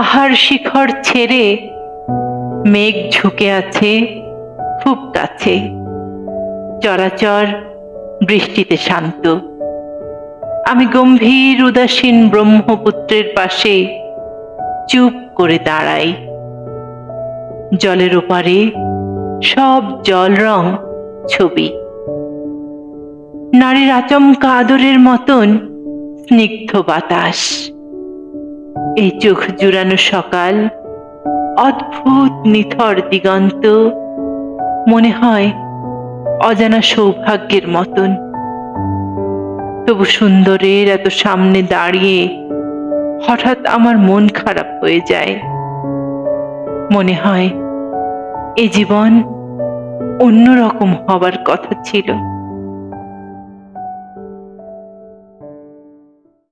পাহাড় শিখর ছেড়ে মেঘ ঝুঁকে আছে, খুব কাছে। চরাচর বৃষ্টিতে শান্ত। আমি গম্ভীর, উদাসীন ব্রহ্মপুত্রের পাশে চুপ করে দাঁড়াই। জলের ওপারে সব জল রং ছবি। নারীর আচমকা আদরের মতন স্নিগ্ধ বাতাস। এই চোখ জুড়ানো সকাল, অদ্ভুত নিথর দিগন্ত। মনে হয় অজানা সৌভাগ্যের মতন। তবু সুন্দরের এত সামনে দাঁড়িয়ে হঠাৎ আমার মন খারাপ হয়ে যায়। মনে হয় এ জীবন অন্যরকম হবার কথা ছিল।